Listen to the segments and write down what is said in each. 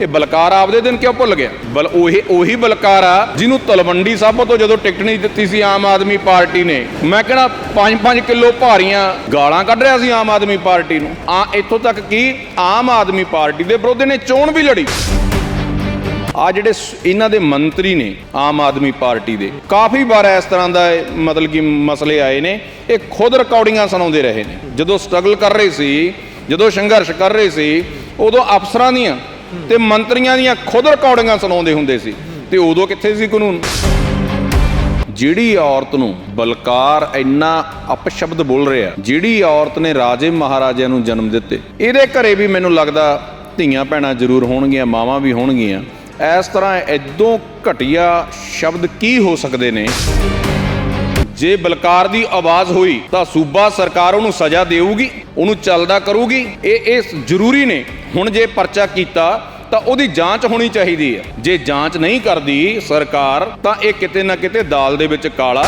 ਇਹ ਬਲਕਾਰ ਆਪਦੇ ਦਿਨ ਕਿਉਂ ਭੁੱਲ ਗਿਆ? ਬਲ ਉਹੀ ਉਹੀ ਬਲਕਾਰ ਆ ਜਿਹਨੂੰ ਤਲਵੰਡੀ ਸਾਬੋ ਤੋਂ ਜਦੋਂ ਟਿਕਟ ਨਹੀਂ ਦਿੱਤੀ ਸੀ ਆਮ ਆਦਮੀ ਪਾਰਟੀ ਨੇ। ਮੈਂ ਕਹਿੰਦਾ 5-5 ਕਿਲੋ ਭਾਰੀਆਂ ਗਾਲਾਂ ਕੱਢ ਰਿਹਾ ਸੀ ਆਮ ਆਦਮੀ ਪਾਰਟੀ ਨੂੰ? ਆ, ਇੱਥੋਂ ਤੱਕ ਕਿ ਆਮ ਆਦਮੀ ਪਾਰਟੀ ਦੇ ਵਿਰੋਧ ਨੇ ਚੋਣ ਵੀ ਲੜੀ। ਆ ਜਿਹੜੇ ਇਹਨਾਂ ਦੇ ਮੰਤਰੀ ਨੇ ਆਮ ਆਦਮੀ ਪਾਰਟੀ ਦੇ, ਕਾਫੀ ਵਾਰ ਇਸ ਤਰ੍ਹਾਂ ਦਾ ਮਤਲਬ ਕਿ ਮਸਲੇ ਆਏ ਨੇ। ਇਹ ਖੁਦ ਰਿਕਾਰਡਿੰਗਾਂ ਸੁਣਾਉਂਦੇ ਰਹੇ ਨੇ। ਜਦੋਂ ਸਟਰਗਲ ਕਰ ਰਹੇ ਸੀ, ਜਦੋਂ ਸੰਘਰਸ਼ ਕਰ ਰਹੇ ਸੀ, ਉਦੋਂ ਅਫਸਰਾਂ ਦੀਆਂ ਤੇ ਮੰਤਰੀਆਂ ਦੀਆਂ ਖੁਦ ਰਿਕਾਰਡਿੰਗਾਂ ਸੁਣਾਉਂਦੇ ਹੁੰਦੇ ਸੀ। ਤੇ ਉਦੋਂ ਕਿੱਥੇ ਸੀ ਕਾਨੂੰਨ? ਜਿਹੜੀ ਔਰਤ ਨੂੰ ਬਲਕਾਰ ਇੰਨਾ ਅਪਸ਼ਬਦ ਬੋਲ ਰਿਹਾ ਜਿਹੜੀ ਔਰਤ ਨੇ ਰਾਜੇ ਮਹਾਰਾਜਿਆਂ ਨੂੰ ਜਨਮ ਦਿੱਤੇ, ਇਹਦੇ ਘਰੇ ਵੀ ਮੈਨੂੰ ਲੱਗਦਾ ਧੀਆਂ ਭੈਣਾਂ ਜ਼ਰੂਰ ਹੋਣਗੀਆਂ, ਮਾਵਾਂ ਵੀ ਹੋਣਗੀਆਂ। ਇਸ ਤਰ੍ਹਾਂ ਇਦੋਂ ਘਟੀਆ ਸ਼ਬਦ ਕੀ ਹੋ ਸਕਦੇ ਨੇ? ਜੇ ਬਲਕਾਰ ਦੀ ਆਵਾਜ਼ ਹੋਈ ਤਾਂ ਸੂਬਾ ਸਰਕਾਰ ਉਹਨੂੰ ਸਜ਼ਾ ਦੇਊਗੀ, ਉਹਨੂੰ ਚੱਲਦਾ ਕਰੂਗੀ। ਇਹ ਇਹ ਜ਼ਰੂਰੀ ਨੇ। ਹੁਣ ਜੇ ਪਰਚਾ ਕੀਤਾ ਤਾਂ ਉਹਦੀ ਜਾਂਚ ਹੋਣੀ ਚਾਹੀਦੀ ਹੈ। ਜੇ ਜਾਂਚ ਨਹੀਂ ਕਰਦੀ ਸਰਕਾਰ ਤਾਂ ਇਹ ਕਿਤੇ ਨਾ ਕਿਤੇ ਦਾਲ ਦੇ ਵਿੱਚ ਕਾਲਾ।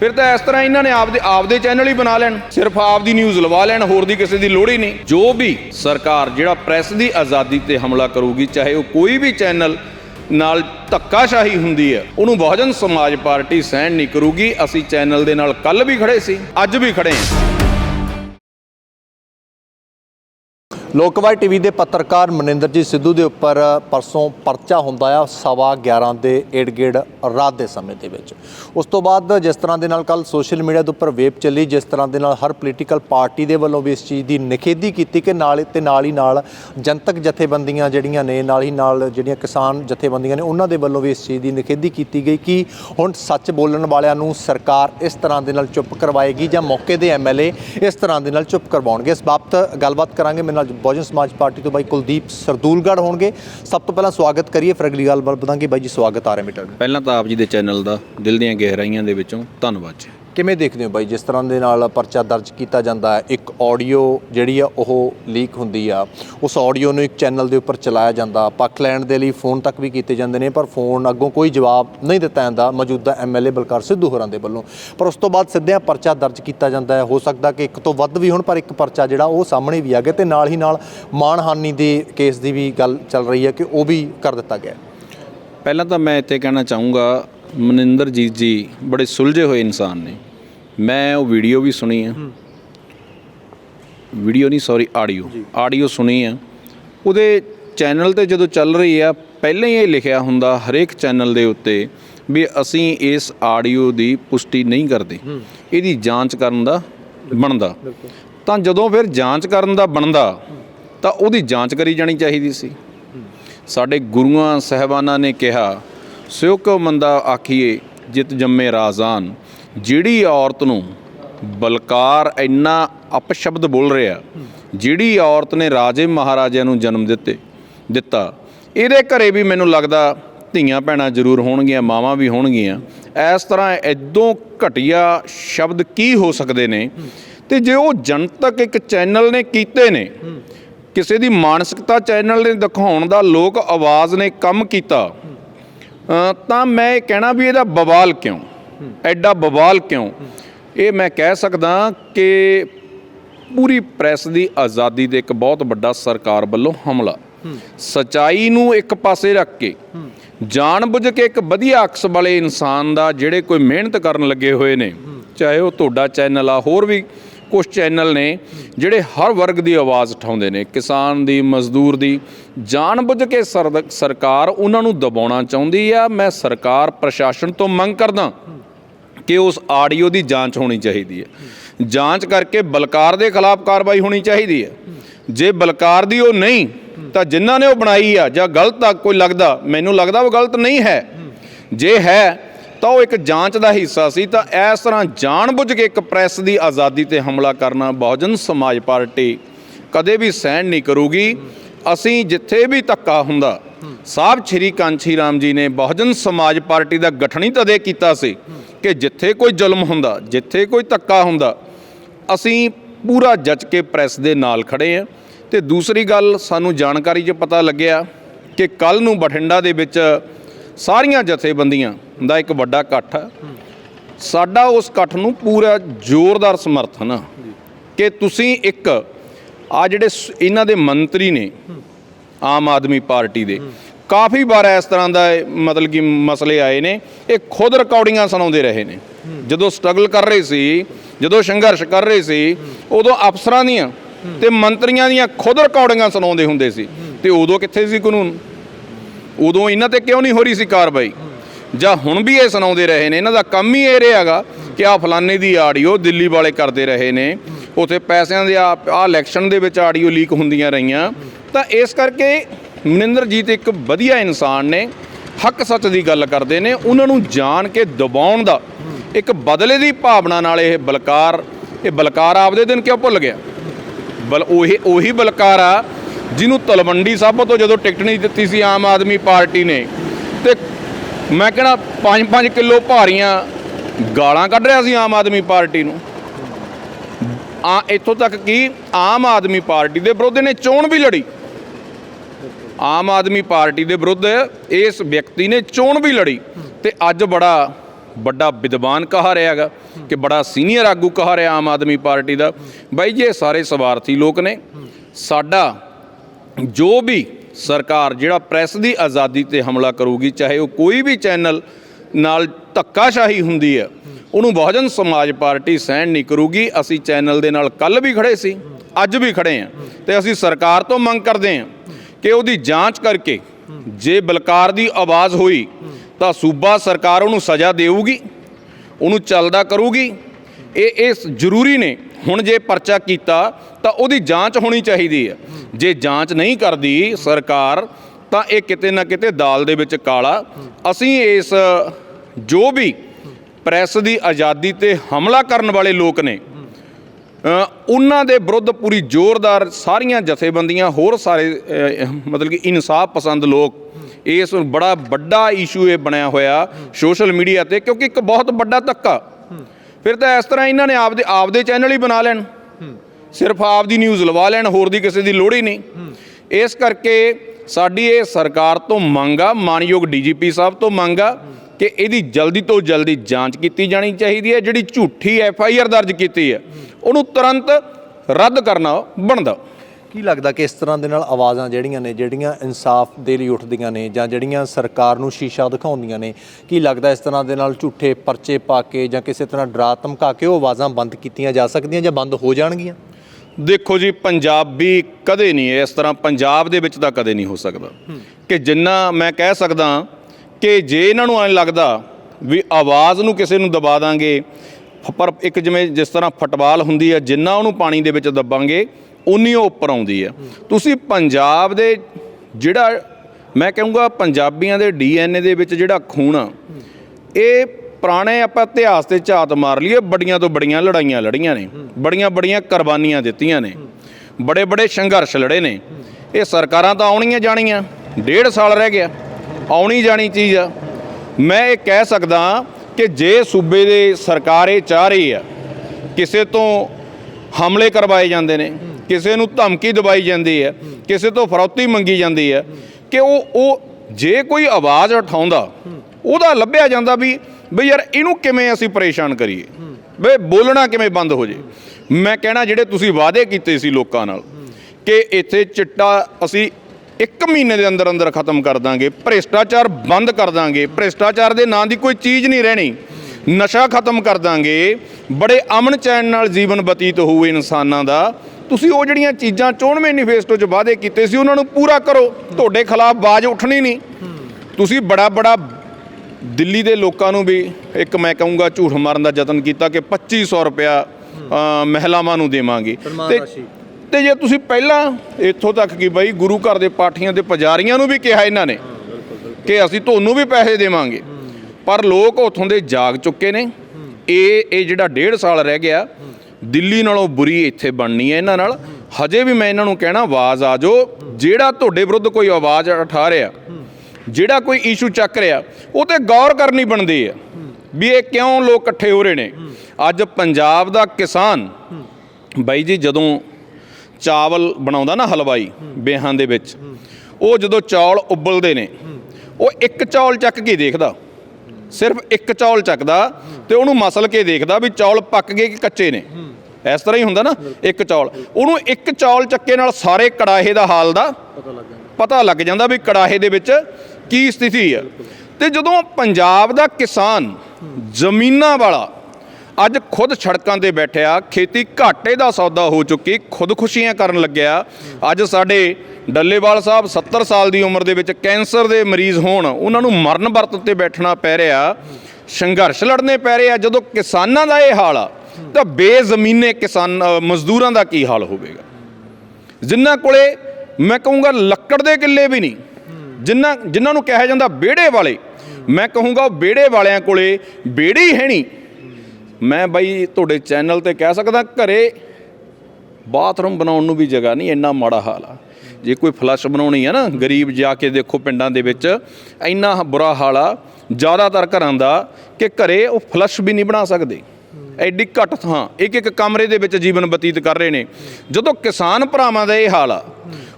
ਫਿਰ ਤਾਂ ਇਸ ਤਰ੍ਹਾਂ ਇਹਨਾਂ ਨੇ ਆਪਦੇ ਆਪਦੇ ਚੈਨਲ ਹੀ ਬਣਾ ਲੈਣ। ਸਿਰਫ ਆਪਦੀ ਨਿਊਜ਼ ਲਵਾ ਲੈਣ, ਹੋਰ ਦੀ ਕਿਸੇ ਦੀ ਲੋੜ ਹੀ ਨਹੀਂ। ਜੋ ਵੀ ਸਰਕਾਰ ਜਿਹੜਾ ਪ੍ਰੈਸ ਦੀ ਆਜ਼ਾਦੀ ਤੇ ਹਮਲਾ ਕਰੂਗੀ, ਚਾਹੇ ਉਹ ਕੋਈ ਵੀ ਚੈਨਲ ਨਾਲ ਧੱਕਾਸ਼ਾਹੀ ਹੁੰਦੀ ਹੈ। ਉਹਨੂੰ ਬਹੁਜਨ ਸਮਾਜ ਪਾਰਟੀ ਸਹਿਣ ਨਹੀਂ ਕਰੂਗੀ। ਅਸੀਂ ਚੈਨਲ ਦੇ ਨਾਲ ਕੱਲ ਵੀ ਖੜੇ ਸੀ, ਅੱਜ ਵੀ ਖੜੇ ਹਾਂ। ਲੋਕਵਾਈ ਟੀਵੀ ਦੇ ਪੱਤਰਕਾਰ ਮਨਿੰਦਰਜੀਤ ਸਿੱਧੂ ਦੇ ਉੱਪਰ ਪਰਸੋਂ ਪਰਚਾ ਹੁੰਦਾ ਆ ਸਵਾ 11 ਦੇ ਏੜ-ਗੇੜ ਰਾਤ ਦੇ ਸਮੇਂ ਦੇ ਵਿੱਚ। ਉਸ ਤੋਂ ਬਾਅਦ ਜਿਸ ਤਰ੍ਹਾਂ ਦੇ ਨਾਲ ਕੱਲ ਸੋਸ਼ਲ ਮੀਡੀਆ ਦੇ ਉੱਪਰ ਵੇਬ ਚੱਲੀ, ਜਿਸ ਤਰ੍ਹਾਂ ਦੇ ਨਾਲ ਹਰ ਪੋਲੀਟੀਕਲ ਪਾਰਟੀ ਦੇ ਵੱਲੋਂ ਵੀ ਇਸ ਚੀਜ਼ ਦੀ ਨਿਖੇਧੀ ਕੀਤੀ ਕਿ ਨਾਲ ਤੇ ਨਾਲ ਹੀ ਨਾਲ ਜਨਤਕ ਜਥੇਬੰਦੀਆਂ ਜਿਹੜੀਆਂ ਨੇ, ਨਾਲ ਹੀ ਨਾਲ ਜਿਹੜੀਆਂ ਕਿਸਾਨ ਜਥੇਬੰਦੀਆਂ ਨੇ, ਉਹਨਾਂ ਦੇ ਵੱਲੋਂ ਵੀ ਇਸ ਚੀਜ਼ ਦੀ ਨਿਖੇਧੀ ਕੀਤੀ ਗਈ ਕਿ ਹੁਣ ਸੱਚ ਬੋਲਣ ਵਾਲਿਆਂ ਨੂੰ ਸਰਕਾਰ ਇਸ ਤਰ੍ਹਾਂ ਦੇ ਨਾਲ ਚੁੱਪ ਕਰਵਾਏਗੀ ਜਾਂ ਮੌਕੇ ਦੇ ਐਮਐਲਏ ਇਸ ਤਰ੍ਹਾਂ ਦੇ ਨਾਲ ਚੁੱਪ ਕਰਵਾਉਣਗੇ। ਇਸ ਬਾਬਤ ਗੱਲਬਾਤ ਕਰਾਂਗੇ। ਮੇਰੇ ਨਾਲ ਬਹੁਜਨ ਸਮਾਜ ਪਾਰਟੀ ਤੋਂ ਬਾਈ ਕੁਲਦੀਪ ਸਰਦੂਲਗੜ੍ਹ ਹੋਣਗੇ ਸਭ ਤੋਂ ਪਹਿਲਾਂ ਸਵਾਗਤ ਕਰੀਏ ਫਿਰ ਅਗਲੀ ਗੱਲ ਵਧਾਂਗੇ ਬਾਈ ਜੀ ਸਵਾਗਤ ਆ ਰਿਹਾ ਮੀਟਰ ਪਹਿਲਾਂ ਤਾਂ ਆਪ ਜੀ ਦੇ ਚੈਨਲ ਦਾ ਦਿਲ ਦੀਆਂ ਗਹਿਰਾਈਆਂ ਦੇ ਵਿੱਚੋਂ ਧੰਨਵਾਦ ਜੀ। ਕਿਵੇਂ ਦੇਖਦੇ ਹੋ ਬਾਈ? ਜਿਸ ਤਰ੍ਹਾਂ ਦੇ ਨਾਲ ਪਰਚਾ ਦਰਜ ਕੀਤਾ ਜਾਂਦਾ ਹੈ, ਇੱਕ ਆਡੀਓ ਜਿਹੜੀ ਆ ਉਹ ਲੀਕ ਹੁੰਦੀ ਆ, ਉਸ ਆਡੀਓ ਨੂੰ ਇੱਕ ਚੈਨਲ ਦੇ ਉੱਪਰ ਚਲਾਇਆ ਜਾਂਦਾ। ਪੱਖ ਲੈਣ ਦੇ ਲਈ ਫੋਨ ਤੱਕ ਵੀ ਕੀਤੇ ਜਾਂਦੇ ਨੇ, ਪਰ ਫੋਨ ਅੱਗੋਂ ਕੋਈ ਜਵਾਬ ਨਹੀਂ ਦਿੱਤਾ ਜਾਂਦਾ ਮੌਜੂਦਾ ਐਮਐਲਏ ਬਲਕਾਰ ਸਿੱਧੂ ਹੋਰਾਂ ਦੇ ਵੱਲੋਂ। ਪਰ ਉਸ ਤੋਂ ਬਾਅਦ ਸਿੱਧਿਆਂ ਪਰਚਾ ਦਰਜ ਕੀਤਾ ਜਾਂਦਾ ਹੈ। ਹੋ ਸਕਦਾ ਕਿ ਇੱਕ ਤੋਂ ਵੱਧ ਵੀ ਹੋਣ, ਪਰ ਇੱਕ ਪਰਚਾ ਜਿਹੜਾ ਉਹ ਸਾਹਮਣੇ ਵੀ ਆ ਗਿਆ ਤੇ ਨਾਲ ਹੀ ਨਾਲ ਮਾਣਹਾਨੀ ਦੇ ਕੇਸ ਦੀ ਵੀ ਗੱਲ ਚੱਲ ਰਹੀ ਹੈ ਕਿ ਉਹ ਵੀ ਕਰ ਦਿੱਤਾ ਗਿਆ। ਪਹਿਲਾਂ ਤਾਂ ਮੈਂ ਇੱਥੇ ਕਹਿਣਾ ਚਾਹੂੰਗਾ, ਮਨਿੰਦਰਜੀਤ ਜੀ ਬੜੇ ਸੁਲਝੇ ਹੋਏ ਇਨਸਾਨ ਨੇ। ਮੈਂ ਉਹ ਵੀਡੀਓ ਵੀ ਸੁਣੀ ਆ। ਵੀਡੀਓ ਨਹੀਂ ਸੌਰੀ ਆਡੀਓ ਆਡੀਓ ਸੁਣੀ ਆ। ਉਹਦੇ ਚੈਨਲ ਤੇ ਜਦੋਂ ਚੱਲ ਰਹੀ ਆ ਪਹਿਲਾਂ ਹੀ ਇਹ ਲਿਖਿਆ ਹੁੰਦਾ ਹਰੇਕ ਚੈਨਲ ਦੇ ਉੱਤੇ ਵੀ ਅਸੀਂ ਇਸ ਆਡੀਓ ਦੀ ਪੁਸ਼ਟੀ ਨਹੀਂ ਕਰਦੇ। ਇਹਦੀ ਜਾਂਚ ਕਰਨ ਦਾ ਬਣਦਾ। ਤਾਂ ਜਦੋਂ ਫਿਰ ਜਾਂਚ ਕਰਨ ਦਾ ਬਣਦਾ ਤਾਂ ਉਹਦੀ ਜਾਂਚ ਕਰੀ ਜਾਣੀ ਚਾਹੀਦੀ ਸੀ। ਸਾਡੇ ਗੁਰੂਆਂ ਸਹਿਬਾਨਾਂ ਨੇ ਕਿਹਾ ਸਿਉ ਕੋ ਮੰਦਾ ਆਖੀਏ ਜਿਤ ਜੰਮੇ ਰਾਜ਼ਾਨ। ਜਿਹੜੀ ਔਰਤ ਨੂੰ ਬਲਕਾਰ ਇੰਨਾ ਅਪਸ਼ਬਦ ਬੋਲ ਰਿਹਾ, ਜਿਹੜੀ ਔਰਤ ਨੇ ਰਾਜੇ ਮਹਾਰਾਜਿਆਂ ਨੂੰ ਜਨਮ ਦਿੱਤੇ, ਦਿੱਤਾ, ਇਹਦੇ ਘਰੇ ਵੀ ਮੈਨੂੰ ਲੱਗਦਾ ਧੀਆਂ ਭੈਣਾਂ ਜ਼ਰੂਰ ਹੋਣਗੀਆਂ, ਮਾਵਾਂ ਵੀ ਹੋਣਗੀਆਂ। ਇਸ ਤਰ੍ਹਾਂ ਇਦੋਂ ਘਟੀਆ ਸ਼ਬਦ ਕੀ ਹੋ ਸਕਦੇ ਨੇ? ਤੇ ਜੇ ਉਹ ਜਨਤਕ ਇੱਕ ਚੈਨਲ ਨੇ ਕੀਤੇ ਨੇ, ਕਿਸੇ ਦੀ ਮਾਨਸਿਕਤਾ ਚੈਨਲ ਨੇ ਦਿਖਾਉਣ ਦਾ ਲੋਕ ਆਵਾਜ਼ ਨੇ ਕੰਮ ਕੀਤਾ ਤਾਂ ਮੈਂ ਇਹ ਕਹਿਣਾ ਵੀ ਇਹਦਾ ਬਵਾਲ ਕਿਉਂ? ਐਡਾ ਬਵਾਲ ਕਿਉਂ? ਇਹ ਮੈਂ ਕਹਿ ਸਕਦਾ ਕਿ ਪੂਰੀ ਪ੍ਰੈਸ ਦੀ ਆਜ਼ਾਦੀ ਦੇ ਇੱਕ ਬਹੁਤ ਵੱਡਾ ਸਰਕਾਰ ਵੱਲੋਂ ਹਮਲਾ। ਸਚਾਈ ਨੂੰ ਇੱਕ ਪਾਸੇ ਰੱਖ ਕੇ, ਜਾਣਬੁੱਝ ਕੇ ਇੱਕ ਵਧੀਆ ਅਕਸ ਵਾਲੇ ਇਨਸਾਨ ਦਾ ਜਿਹੜੇ ਕੋਈ ਮਿਹਨਤ ਕਰਨ ਲੱਗੇ ਹੋਏ ਨੇ, ਚਾਹੇ ਉਹ ਤੁਹਾਡਾ ਚੈਨਲ ਆ, ਹੋਰ ਵੀ ਕੁਝ ਚੈਨਲ ਨੇ, ਜਿਹੜੇ ਹਰ ਵਰਗ ਦੀ ਆਵਾਜ਼ ਉਠਾਉਂਦੇ ਨੇ, ਕਿਸਾਨ ਦੀ, ਮਜ਼ਦੂਰ ਦੀ, ਜਾਣਬੁੱਝ ਕੇ ਸਰਦ- ਸਰਕਾਰ ਉਹਨਾਂ ਨੂੰ ਦਬਾਉਣਾ ਚਾਹੁੰਦੀ ਆ। ਮੈਂ ਸਰਕਾਰ, ਪ੍ਰਸ਼ਾਸਨ ਤੋਂ ਮੰਗ ਕਰਦਾ ਕਿ ਉਸ ਆਡੀਓ ਦੀ ਜਾਂਚ ਹੋਣੀ ਚਾਹੀਦੀ ਹੈ। ਜਾਂਚ ਕਰਕੇ ਬਲਕਾਰ ਦੇ ਖਿਲਾਫ ਕਾਰਵਾਈ ਹੋਣੀ ਚਾਹੀਦੀ ਹੈ। ਜੇ ਬਲਕਾਰ ਦੀ ਉਹ ਨਹੀਂ, ਤਾਂ ਜਿਨ੍ਹਾਂ ਨੇ ਉਹ ਬਣਾਈ ਆ ਜਾਂ ਗਲਤ ਆ, ਕੋਈ ਲੱਗਦਾ, ਮੈਨੂੰ ਲੱਗਦਾ ਉਹ ਗਲਤ ਨਹੀਂ ਹੈ। ਜੇ ਹੈ, ਤਾਂ ਉਹ ਇੱਕ ਜਾਂਚ ਦਾ ਹਿੱਸਾ ਸੀ, ਤਾਂ ਇਸ ਤਰ੍ਹਾਂ ਜਾਣਬੁੱਝ ਕੇ ਇੱਕ ਪ੍ਰੈਸ ਦੀ ਆਜ਼ਾਦੀ ਤੇ ਹਮਲਾ ਕਰਨਾ ਬਹੁਜਨ ਸਮਾਜ ਪਾਰਟੀ ਕਦੇ ਵੀ ਸਹਿਣ ਨਹੀਂ ਕਰੂਗੀ। ਅਸੀਂ ਜਿੱਥੇ ਵੀ ਧੱਕਾ ਹੁੰਦਾ ਸਾਹਿਬ ਸ਼੍ਰੀ ਕਾਂਚੀ ਰਾਮ ਜੀ ਨੇ ਬਹੁਜਨ ਸਮਾਜ ਪਾਰਟੀ ਦਾ ਗਠਨ ਹੀ ਤਦੇ ਕੀਤਾ ਸੀ ਕਿ ਜਿੱਥੇ ਕੋਈ ਜ਼ੁਲਮ ਹੁੰਦਾ, ਜਿੱਥੇ ਕੋਈ ਧੱਕਾ ਹੁੰਦਾ, ਅਸੀਂ ਪੂਰਾ ਜੱਜ ਕੇ ਪ੍ਰੈਸ ਦੇ ਨਾਲ ਖੜੇ ਆ। ਤੇ ਦੂਸਰੀ ਗੱਲ, ਸਾਨੂੰ ਜਾਣਕਾਰੀ 'ਚ ਪਤਾ ਲੱਗਿਆ ਕਿ ਕੱਲ ਨੂੰ ਬਠਿੰਡਾ ਦੇ ਵਿੱਚ ਸਾਰੀਆਂ ਜਥੇਬੰਦੀਆਂ ਦਾ ਇੱਕ ਵੱਡਾ ਇਕੱਠ ਹੈ ਸਾਡਾ ਉਸ ਇਕੱਠ ਨੂੰ ਪੂਰਾ ਜ਼ੋਰਦਾਰ ਸਮਰਥਨ ਆ ਕਿ ਤੁਸੀਂ ਇੱਕ, ਆ ਜਿਹੜੇ ਸ- ਇਹਨਾਂ ਦੇ ਮੰਤਰੀ ਨੇ, ਆਮ ਆਦਮੀ ਪਾਰਟੀ ਦੇ ਕਾਫੀ ਵਾਰ ਇਸ ਤਰ੍ਹਾਂ ਦਾ ਮਤਲਬ ਕਿ ਮਸਲੇ ਆਏ ਨੇ, ਇਹ ਖੁਦ ਰਿਕਾਰਡਿੰਗਾਂ ਸੁਣਾਉਂਦੇ ਰਹੇ ਨੇ। ਜਦੋਂ ਸਟਰਗਲ ਕਰ ਰਹੇ ਸੀ, ਜਦੋਂ ਸੰਘਰਸ਼ ਕਰ ਰਹੇ ਸੀ, ਉਦੋਂ ਅਫਸਰਾਂ ਦੀਆਂ ਤੇ ਮੰਤਰੀਆਂ ਦੀਆਂ ਖੁਦ ਰਿਕਾਰਡਿੰਗਾਂ ਸੁਣਾਉਂਦੇ ਹੁੰਦੇ ਸੀ। ਤੇ ਉਦੋਂ ਕਿੱਥੇ ਸੀ ਕਾਨੂੰਨ? ਉਦੋਂ ਇਹਨਾਂ ਤੇ ਕਿਉਂ ਨਹੀਂ ਹੋ ਰਹੀ ਸੀ ਕਾਰਵਾਈ? ਜਾਂ ਹੁਣ ਵੀ ਇਹ ਸੁਣਾਉਂਦੇ ਰਹੇ ਨੇ? ਇਹਨਾਂ ਦਾ ਕੰਮ ਹੀ ਇਹ ਰਿਹਾਗਾ ਕਿ ਆ ਫਲਾਨੇ ਦੀ ਆਡੀਓ ਦਿੱਲੀ ਵਾਲੇ ਕਰਦੇ ਰਹੇ ਨੇ। ਉਥੇ ਪੈਸਿਆਂ ਦੇ ਆ ਆ ਇਲੈਕਸ਼ਨ ਦੇ ਵਿੱਚ ਆਡੀਓ ਲੀਕ ਹੁੰਦੀਆਂ ਰਹੀਆਂ। ਤਾਂ ਇਸ ਕਰਕੇ ਮਨਿੰਦਰਜੀਤ ਇੱਕ ਵਧੀਆ ਇਨਸਾਨ ਨੇ, ਹੱਕ ਸੱਚ ਦੀ ਗੱਲ ਕਰਦੇ ਨੇ, ਉਹਨਾਂ ਨੂੰ ਜਾਣ ਕੇ ਦਬਾਉਣ ਦਾ ਇੱਕ ਬਦਲੇ ਦੀ ਭਾਵਨਾ ਨਾਲ ਇਹ ਬਲਕਾਰ ਇਹ ਬਲਕਾਰ ਆਪਦੇ ਦਿਨ ਕਿਉਂ ਭੁੱਲ ਗਿਆ? ਬਲ ਉਹੀ ਉਹੀ ਬਲਕਾਰ ਆ ਜਿਹਨੂੰ ਤਲਵੰਡੀ ਸਾਬੋ ਤੋਂ ਜਦੋਂ ਟਿਕਟ ਨਹੀਂ ਦਿੱਤੀ ਸੀ ਆਮ ਆਦਮੀ ਪਾਰਟੀ ਨੇ, ਤੇ ਮੈਂ ਕਹਿੰਦਾ 5-5 ਕਿਲੋ ਭਾਰੀਆਂ ਗਾਲਾਂ ਕੱਢ ਰਿਹਾ ਸੀ ਆਮ ਆਦਮੀ ਪਾਰਟੀ ਨੂੰ? ਆ, ਇੱਥੋਂ ਤੱਕ ਕਿ ਆਮ ਆਦਮੀ ਪਾਰਟੀ ਦੇ ਵਿਰੁੱਧ ਨੇ ਚੋਣ ਵੀ ਲੜੀ। ਆਮ ਆਦਮੀ ਪਾਰਟੀ ਦੇ ਵਿਰੁੱਧ ਇਸ ਵਿਅਕਤੀ ਨੇ ਚੋਣ ਵੀ ਲੜੀ ਤੇ ਅੱਜ ਬੜਾ ਵੱਡਾ ਵਿਦਵਾਨ ਕਹਾ ਰਿਹਾਗਾ ਕਿ ਬੜਾ ਸੀਨੀਅਰ ਆਗੂ ਕਹਾ ਰਿਹਾ ਆਮ ਆਦਮੀ ਪਾਰਟੀ ਦਾ। ਬਾਈ ਜੀ, ਇਹ ਸਾਰੇ ਸਵਾਰਥੀ ਲੋਕ ਨੇ। ਸਾਡਾ ਜੋ ਵੀ ਸਰਕਾਰ, ਜਿਹੜਾ ਪ੍ਰੈਸ ਦੀ ਆਜ਼ਾਦੀ ਤੇ ਹਮਲਾ ਕਰੂਗੀ, ਚਾਹੇ ਉਹ ਕੋਈ ਵੀ ਚੈਨਲ ਨਾਲ ਧੱਕਾਸ਼ਾਹੀ ਹੁੰਦੀ ਹੈ, ਉਹਨੂੰ ਬਹੁਜਨ ਸਮਾਜ ਪਾਰਟੀ ਸਹਿਣ ਨਹੀਂ ਕਰੂਗੀ। ਅਸੀਂ ਚੈਨਲ ਦੇ ਨਾਲ ਕੱਲ ਵੀ ਖੜੇ ਸੀ, ਅੱਜ ਵੀ ਖੜੇ ਹਾਂ ਤੇ ਅਸੀਂ ਸਰਕਾਰ ਤੋਂ ਮੰਗ ਕਰਦੇ ਹਾਂ। ਕਿ ਉਹਦੀ ਜਾਂਚ ਕਰਕੇ ਜੇ ਬਲਕਾਰ ਦੀ ਆਵਾਜ਼ ਹੋਈ ਤਾਂ ਸੂਬਾ ਸਰਕਾਰ ਉਹਨੂੰ ਸਜ਼ਾ ਦੇਊਗੀ, ਉਹਨੂੰ ਚੱਲਦਾ ਕਰੂਗੀ। ਇਹ ਇਹ ਜ਼ਰੂਰੀ ਨੇ। ਹੁਣ ਜੇ ਪਰਚਾ ਕੀਤਾ ਤਾਂ ਉਹਦੀ ਜਾਂਚ ਹੋਣੀ ਚਾਹੀਦੀ ਹੈ। ਜੇ ਜਾਂਚ ਨਹੀਂ ਕਰਦੀ ਸਰਕਾਰ ਤਾਂ ਇਹ ਕਿਤੇ ਨਾ ਕਿਤੇ ਦਾਲ ਦੇ ਵਿੱਚ ਕਾਲਾ। ਅਸੀਂ ਇਸ ਜੋ ਵੀ ਪ੍ਰੈਸ ਦੀ ਆਜ਼ਾਦੀ ਤੇ ਹਮਲਾ ਕਰਨ ਵਾਲੇ ਲੋਕ ਨੇ ਉਹਨਾਂ ਦੇ ਵਿਰੁੱਧ ਪੂਰੀ ਜ਼ੋਰਦਾਰ ਸਾਰੀਆਂ ਜਥੇਬੰਦੀਆਂ, ਹੋਰ ਸਾਰੇ ਮਤਲਬ ਕਿ ਇਨਸਾਫ ਪਸੰਦ ਲੋਕ ਇਸ ਨੂੰ ਬੜਾ ਵੱਡਾ ਇਸ਼ੂ ਇਹ ਬਣਿਆ ਹੋਇਆ ਸੋਸ਼ਲ ਮੀਡੀਆ ਤੇ, ਕਿਉਂਕਿ ਇੱਕ ਬਹੁਤ ਵੱਡਾ ਧੱਕਾ। ਫਿਰ ਤਾਂ ਇਸ ਤਰ੍ਹਾਂ ਇਹਨਾਂ ਨੇ ਆਪਦੇ ਆਪਦੇ ਚੈਨਲ ਹੀ ਬਣਾ ਲੈਣ। ਸਿਰਫ ਆਪ ਦੀ ਨਿਊਜ਼ ਲਵਾ ਲੈਣ, ਹੋਰ ਦੀ ਕਿਸੇ ਦੀ ਲੋੜ ਹੀ ਨਹੀਂ। ਇਸ ਕਰਕੇ ਸਾਡੀ ਇਹ ਸਰਕਾਰ ਤੋਂ ਮੰਗ ਆ, ਮਾਨਯੋਗ ਡੀਜੀਪੀ ਸਾਹਿਬ ਤੋਂ ਮੰਗ ਆ ਕਿ ਇਹਦੀ ਜਲਦੀ ਤੋਂ ਜਲਦੀ ਜਾਂਚ ਕੀਤੀ ਜਾਣੀ ਚਾਹੀਦੀ ਹੈ ਜਿਹੜੀ ਝੂਠੀ ਐਫ ਆਈ ਆਰ ਦਰਜ ਕੀਤੀ ਹੈ ਉਹਨੂੰ ਤੁਰੰਤ ਰੱਦ ਕਰਨਾ ਬਣਦਾ। ਕੀ ਲੱਗਦਾ ਕਿ ਇਸ ਤਰ੍ਹਾਂ ਦੇ ਨਾਲ ਆਵਾਜ਼ਾਂ ਜਿਹੜੀਆਂ ਨੇ ਜਿਹੜੀਆਂ ਇਨਸਾਫ ਦੇ ਲਈ ਉੱਠਦੀਆਂ ਨੇ ਜਾਂ ਜਿਹੜੀਆਂ ਸਰਕਾਰ ਨੂੰ ਸ਼ੀਸ਼ਾ ਦਿਖਾਉਂਦੀਆਂ ਨੇ ਕੀ ਲੱਗਦਾ ਇਸ ਤਰ੍ਹਾਂ ਦੇ ਨਾਲ ਝੂਠੇ ਪਰਚੇ ਪਾ ਕੇ ਜਾਂ ਕਿਸੇ ਤਰ੍ਹਾਂ ਡਰਾ ਧਮਕਾ ਕੇ ਉਹ ਆਵਾਜ਼ਾਂ ਬੰਦ ਕੀਤੀਆਂ ਜਾ ਸਕਦੀਆਂ ਜਾਂ ਬੰਦ ਹੋ ਜਾਣਗੀਆਂ? ਦੇਖੋ ਜੀ ਪੰਜਾਬੀ ਕਦੇ ਨਹੀਂ ਇਸ ਤਰ੍ਹਾਂ ਪੰਜਾਬ ਦੇ ਵਿੱਚ ਤਾਂ ਕਦੇ ਨਹੀਂ ਹੋ ਸਕਦਾ। ਕਿ ਜਿੰਨਾ ਮੈਂ ਕਹਿ ਸਕਦਾ ਕਿ ਜੇ ਇਹਨਾਂ ਨੂੰ ਐਂ ਲੱਗਦਾ ਵੀ ਆਵਾਜ਼ ਨੂੰ ਕਿਸੇ ਨੂੰ ਦਬਾ ਦਾਂਗੇ ਫ- ਪਰ ਇੱਕ ਜਿਵੇਂ ਜਿਸ ਤਰ੍ਹਾਂ ਫੁੱਟਬਾਲ ਹੁੰਦੀ ਹੈ ਜਿੰਨਾ ਉਹਨੂੰ ਪਾਣੀ ਦੇ ਵਿੱਚ ਦੱਬਾਂਗੇ, ਉਨੀ ਉਹ ਉੱਪਰ ਆਉਂਦੀ ਹੈ ਤੁਸੀਂ ਪੰਜਾਬ ਦੇ ਜਿਹੜਾ, ਮੈਂ ਕਹੂੰਗਾ ਪੰਜਾਬੀਆਂ ਦੇ ਡੀਐਨਏ ਦੇ ਵਿੱਚ ਜਿਹੜਾ ਖੂਨ ਆ, ਇਹ ਪੁਰਾਣੇ ਆਪਾਂ ਇਤਿਹਾਸ ਤੇ ਝਾਤ ਮਾਰ ਲਈਏ, ਬੜੀਆਂ ਤੋਂ ਬੜੀਆਂ ਲੜਾਈਆਂ ਲੜੀਆਂ ਨੇ, ਬੜੀਆਂ ਬੜੀਆਂ ਕੁਰਬਾਨੀਆਂ ਦਿੱਤੀਆਂ ਨੇ, ਬੜੇ ਬੜੇ ਸੰਘਰਸ਼ ਲੜੇ ਨੇ, ਇਹ ਸਰਕਾਰਾਂ ਤਾਂ ਆਉਣੀਆਂ ਜਾਣੀਆਂ, ਡੇਢ ਸਾਲ ਰਹਿ ਗਿਆ। ਆਉਣੀ ਜਾਣੀ ਚੀਜ਼ ਆ। ਮੈਂ ਇਹ ਕਹਿ ਸਕਦਾ ਕਿ ਜੇ ਸੂਬੇ ਦੇ ਸਰਕਾਰ ਇਹ ਚਾਹ ਰਹੀ ਆ, ਕਿਸੇ ਤੋਂ ਹਮਲੇ ਕਰਵਾਏ ਜਾਂਦੇ ਨੇ, ਕਿਸੇ ਨੂੰ ਧਮਕੀ ਦਵਾਈ ਜਾਂਦੀ ਹੈ ਕਿਸੇ ਤੋਂ ਫਰੌਤੀ ਮੰਗੀ ਜਾਂਦੀ ਹੈ ਕਿ ਉਹ ਉਹ ਜੇ ਕੋਈ ਆਵਾਜ਼ ਉਠਾਉਂਦਾ, ਉਹਦਾ ਲੱਭਿਆ ਜਾਂਦਾ ਵੀ ਬਈ ਯਾਰ ਇਹਨੂੰ ਕਿਵੇਂ ਅਸੀਂ ਪਰੇਸ਼ਾਨ ਕਰੀਏ? ਬਈ ਬੋਲਣਾ ਕਿਵੇਂ ਬੰਦ ਹੋ ਜੇ? ਮੈਂ ਕਹਿਣਾ ਜਿਹੜੇ ਤੁਸੀਂ ਵਾਅਦੇ ਕੀਤੇ ਸੀ ਲੋਕਾਂ ਨਾਲ, ਕਿ ਇੱਥੇ ਚਿੱਟਾ ਅਸੀਂ ਇੱਕ ਮਹੀਨੇ ਦੇ ਅੰਦਰ ਅੰਦਰ ਖਤਮ ਕਰ ਦਾਂਗੇ ਭ੍ਰਿਸ਼ਟਾਚਾਰ ਬੰਦ ਕਰ ਦਾਂਗੇ ਭ੍ਰਿਸ਼ਟਾਚਾਰ ਦੇ ਨਾਂ ਦੀ ਕੋਈ ਚੀਜ਼ ਨਹੀਂ ਰਹਿਣੀ। ਨਸ਼ਾ ਖਤਮ ਕਰ ਦਾਂਗੇ ਬੜੇ ਅਮਨ ਚੈਨ ਨਾਲ ਜੀਵਨ ਬਤੀਤ ਹੋਊ ਇਨਸਾਨਾਂ ਦਾ। ਤੁਸੀਂ ਉਹ ਜਿਹੜੀਆਂ ਚੀਜ਼ਾਂ ਚੋਣ ਮੈਨੀਫੈਸਟੋ 'ਚ ਵਾਅਦੇ ਕੀਤੇ ਸੀ ਉਹਨਾਂ ਨੂੰ ਪੂਰਾ ਕਰੋ। ਤੁਹਾਡੇ ਖਿਲਾਫ ਬਾਜ਼ ਉੱਠਣੀ ਨਹੀਂ। ਤੁਸੀਂ ਬੜਾ ਬੜਾ ਦਿੱਲੀ ਦੇ ਲੋਕਾਂ ਨੂੰ ਵੀ ਇੱਕ ਮੈਂ ਕਹੂੰਗਾ ਝੂਠ ਮਾਰਨ ਦਾ ਯਤਨ ਕੀਤਾ ਕਿ 2500 ਰੁਪਇਆ ਅ, ਮਹਿਲਾਵਾਂ ਨੂੰ ਦੇਵਾਂਗੇ। ਤੇ। ਤੇ ਜੇ ਤੁਸੀਂ ਪਹਿਲਾਂ ਇੱਥੋਂ ਤੱਕ ਕਿ ਬਈ ਗੁਰੂ ਘਰ ਦੇ ਪਾਠੀਆਂ ਤੇ ਪੁਜਾਰੀਆਂ ਨੂੰ ਵੀ ਕਿਹਾ ਇਹਨਾਂ ਨੇ ਕਿ ਅਸੀਂ ਤੁਹਾਨੂੰ ਵੀ ਪੈਸੇ ਦੇਵਾਂਗੇ, ਪਰ ਲੋਕ ਉੱਥੋਂ ਦੇ ਜਾਗ ਚੁੱਕੇ ਨੇ। ਇਹ ਇਹ ਜਿਹੜਾ ਡੇਢ ਸਾਲ ਰਹਿ ਗਿਆ, ਦਿੱਲੀ ਨਾਲੋਂ ਬੁਰੀ ਇੱਥੇ ਬਣਨੀ ਹੈ ਇਹਨਾਂ ਨਾਲ। ਹਜੇ ਵੀ ਮੈਂ ਇਹਨਾਂ ਨੂੰ ਕਹਿਣਾ, ਆਵਾਜ਼ ਆ ਜਾਓ। ਜਿਹੜਾ ਤੁਹਾਡੇ ਵਿਰੁੱਧ ਕੋਈ ਆਵਾਜ਼ ਉਠਾ ਰਿਹਾ, ਜਿਹੜਾ ਕੋਈ ਇਸ਼ੂ ਚੱਕ ਰਿਹਾ, ਉਹ ਤੇ ਗੌਰ ਕਰਨੀ ਬਣਦੀ ਹੈ ਵੀ ਇਹ ਕਿਉਂ ਲੋਕ ਇਕੱਠੇ ਹੋ ਰਹੇ ਨੇ। ਅੱਜ ਪੰਜਾਬ ਦਾ ਕਿਸਾਨ, ਬਾਈ ਜੀ ਜਦੋਂ ਚਾਵਲ ਬਣਾਉਂਦਾ ਨਾ ਹਲਵਾਈ ਬੇਹਾਂ ਦੇ ਵਿੱਚ। ਉਹ ਜਦੋਂ ਚੌਲ ਉਬਲਦੇ ਨੇ ਉਹ ਇੱਕ ਚੌਲ ਚੱਕ ਕੇ ਦੇਖਦਾ। ਸਿਰਫ ਇੱਕ ਚੌਲ ਚੱਕਦਾ ਤੇ ਉਹਨੂੰ ਮਸਲ ਕੇ ਦੇਖਦਾ ਵੀ ਚੌਲ ਪੱਕ ਗਏ ਕਿ ਕੱਚੇ ਨੇ। ਇਸ ਤਰ੍ਹਾਂ ਹੀ ਹੁੰਦਾ ਨਾ ਇੱਕ ਚੌਲ। ਉਹਨੂੰ ਇੱਕ ਚੌਲ ਚੱਕੇ ਨਾਲ ਸਾਰੇ ਕੜਾਹੇ ਦਾ ਹਾਲ ਦਾ ਪਤਾ ਲੱਗ ਜਾਂਦਾ। ਪਤਾ ਲੱਗ ਜਾਂਦਾ ਵੀ ਕੜਾਹੇ ਦੇ ਵਿੱਚ ਕੀ ਸਥਿਤੀ ਆ। ਤੇ ਜਦੋਂ ਪੰਜਾਬ ਦਾ ਕਿਸਾਨ ਜ਼ਮੀਨਾਂ ਵਾਲਾ ਅੱਜ ਖੁਦ ਸੜਕਾਂ ਤੇ ਬੈਠਿਆ, ਖੇਤੀ ਘਾਟੇ ਦਾ ਸੌਦਾ ਹੋ ਚੁੱਕੀ, ਖੁਦਕੁਸ਼ੀਆਂ ਕਰਨ ਲੱਗਿਆ। ਅੱਜ ਸਾਡੇ ਡੱਲੇਵਾਲ ਸਾਹਿਬ 70 ਸਾਲ ਦੀ ਉਮਰ ਦੇ ਵਿੱਚ ਕੈਂਸਰ ਦੇ ਮਰੀਜ਼ ਹੋਣ, ਉਹਨਾਂ ਨੂੰ ਮਰਨ ਵਰਤ ਤੇ ਬੈਠਣਾ ਪੈ ਰਿਹਾ। ਸੰਘਰਸ਼ ਲੜਨੇ ਪੈ ਰਹੇ ਆ। ਜਦੋਂ ਕਿਸਾਨਾਂ ਦਾ ਇਹ ਹਾਲ ਆ, ਤਾਂ ਬੇਜ਼ਮੀਨੇ ਕਿਸਾਨ ਮਜ਼ਦੂਰਾਂ ਦਾ ਕੀ ਹਾਲ ਹੋਵੇਗਾ? ਜਿਨ੍ਹਾਂ ਕੋਲੇ, ਮੈਂ ਕਹੂੰਗਾ ਲੱਕੜ ਦੇ ਕਿੱਲੇ ਵੀ ਨਹੀਂ। ਜਿਨ੍ਹਾਂ ਜਿਨ੍ਹਾਂ ਨੂੰ ਕਿਹਾ ਜਾਂਦਾ ਵਿਹੜੇ ਵਾਲੇ, ਮੈਂ ਕਹੂੰਗਾ ਉਹ ਵਿਹੜੇ ਵਾਲਿਆਂ ਕੋਲੇ ਵਿਹੜੇ ਹੀ ਹੈ ਨਹੀਂ। ਮੈਂ ਬਾਈ ਤੁਹਾਡੇ ਚੈਨਲ ਤੇ ਕਹਿ ਸਕਦਾ ਘਰੇ ਬਾਥਰੂਮ ਬਣਾਉਣ ਨੂੰ ਵੀ ਜਗ੍ਹਾ ਨਹੀਂ, ਇੰਨਾ ਮਾੜਾ ਹਾਲ ਆ। ਜੇ ਕੋਈ ਫਲਸ਼ ਬਣਾਉਣੀ ਆ ਨਾ, ਗਰੀਬ ਜਾ ਕੇ ਦੇਖੋ ਪਿੰਡਾਂ ਦੇ ਵਿੱਚ, ਇੰਨਾ ਬੁਰਾ ਹਾਲ ਆ, ਜ਼ਿਆਦਾਤਰ ਘਰਾਂ ਦਾ ਕਿ ਘਰੇ ਉਹ ਫਲਸ਼ ਵੀ ਨਹੀਂ ਬਣਾ ਸਕਦੇ। ਐਡੀ ਘੱਟ ਥਾਂ ਇੱਕ ਇੱਕ ਕਮਰੇ ਦੇ ਵਿੱਚ ਜੀਵਨ ਬਤੀਤ ਕਰ ਰਹੇ ਨੇ। ਜਦੋਂ ਕਿਸਾਨ ਭਰਾਵਾਂ ਦਾ ਇਹ ਹਾਲ ਆ,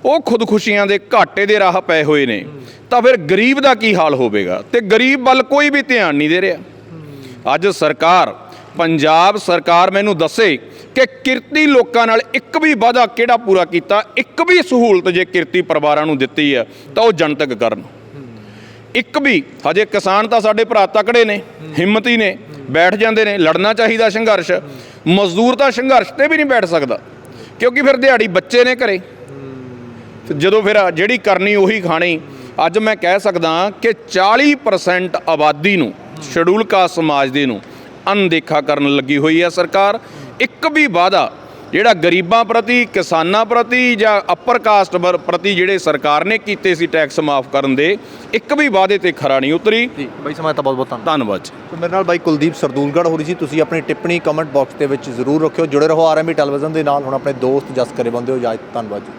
ਉਹ ਖੁਦਕੁਸ਼ੀਆਂ ਦੇ ਘਾਟੇ ਦੇ ਰਾਹ ਪਏ ਹੋਏ ਨੇ, ਤਾਂ ਫਿਰ ਗਰੀਬ ਦਾ ਕੀ ਹਾਲ ਹੋਵੇਗਾ? ਤੇ ਗਰੀਬ ਵੱਲ ਕੋਈ ਵੀ ਧਿਆਨ ਨਹੀਂ ਦੇ ਰਿਹਾ। ਅੱਜ ਸਰਕਾਰ ਪੰਜਾਬ ਸਰਕਾਰ ਮੈਨੂੰ ਦੱਸੇ ਕਿ ਕਿਰਤੀ ਲੋਕਾਂ ਨਾਲ ਇੱਕ ਵੀ ਵਾਅਦਾ ਕਿਹੜਾ ਪੂਰਾ ਕੀਤਾ, ਇੱਕ ਵੀ ਸਹੂਲਤ ਜੇ ਕਿਰਤੀ ਪਰਿਵਾਰਾਂ ਨੂੰ ਦਿੱਤੀ ਹੈ, ਤਾਂ ਉਹ ਜਨਤਕ ਕਰਨ। ਇੱਕ ਵੀ, ਹਜੇ ਕਿਸਾਨ ਤਾਂ ਸਾਡੇ ਭਰਾ ਤਕੜੇ ਨੇ, ਹਿੰਮਤੀ ਨੇ, ਬੈਠ ਜਾਂਦੇ ਨੇ, ਲੜਨਾ ਚਾਹੀਦਾ ਸੰਘਰਸ਼, ਮਜ਼ਦੂਰ ਤਾਂ ਸੰਘਰਸ਼ ਤੇ ਵੀ ਨਹੀਂ ਬੈਠ ਸਕਦਾ, ਕਿਉਂਕਿ ਫਿਰ ਦਿਹਾੜੀ ਬੱਚੇ ਨੇ ਘਰੇ। ਜਦੋਂ ਫਿਰ ਜਿਹੜੀ ਕਰਨੀ ਉਹੀ ਖਾਣੀ, ਅੱਜ ਮੈਂ ਕਹਿ ਸਕਦਾ ਕਿ 40% ਆਬਾਦੀ ਨੂੰ, ਸ਼ਡਿਊਲ ਕਾਸਟ ਸਮਾਜ ਦੇ ਨੂੰ ਅਣਦੇਖਾ ਕਰਨ ਲੱਗੀ ਹੋਈ ਹੈ ਸਰਕਾਰ। ਇੱਕ ਵੀ ਵਾਅਦਾ ਜਿਹੜਾ ਗਰੀਬਾਂ ਪ੍ਰਤੀ ਕਿਸਾਨਾਂ ਪ੍ਰਤੀ ਜਾਂ ਅਪਰ ਕਾਸਟ ਵਰ- ਪ੍ਰਤੀ ਜਿਹੜੇ ਸਰਕਾਰ ਨੇ ਕੀਤੇ ਸੀ ਟੈਕਸ ਮਾਫ ਕਰਨ ਦੇ ਇੱਕ ਵੀ ਵਾਅਦੇ ਤੇ ਖਰਾ ਨਹੀਂ ਉਤਰੀ। ਜੀ ਬਾਈ ਸਮਾਂ ਤਾਂ ਬਹੁਤ ਬਹੁਤ ਧੰਨਵਾਦ। ਜੀ। ਤੇ ਮੇਰੇ ਨਾਲ ਬਾਈ ਕੁਲਦੀਪ ਸਰਦੂਲਗੜ੍ਹ ਹੋ ਰਹੀ ਸੀ ਤੁਸੀਂ ਆਪਣੀ ਟਿੱਪਣੀ ਕਮੈਂਟ ਬਾਕਸ ਦੇ ਵਿੱਚ ਜ਼ਰੂਰ ਰੱਖਿਓ। ਜੁੜੇ ਰਹੋ ਆਰਐਮਬੀ ਟੈਲੀਵਿਜ਼ਨ ਦੇ ਨਾਲ। ਹੁਣ ਆਪਣੇ ਦੋਸਤ ਜਸ ਕਰੇ ਬੰਦੇ ਹੋ ਇਜਾਜ਼ਤ ਧੰਨਵਾਦ ਜੀ।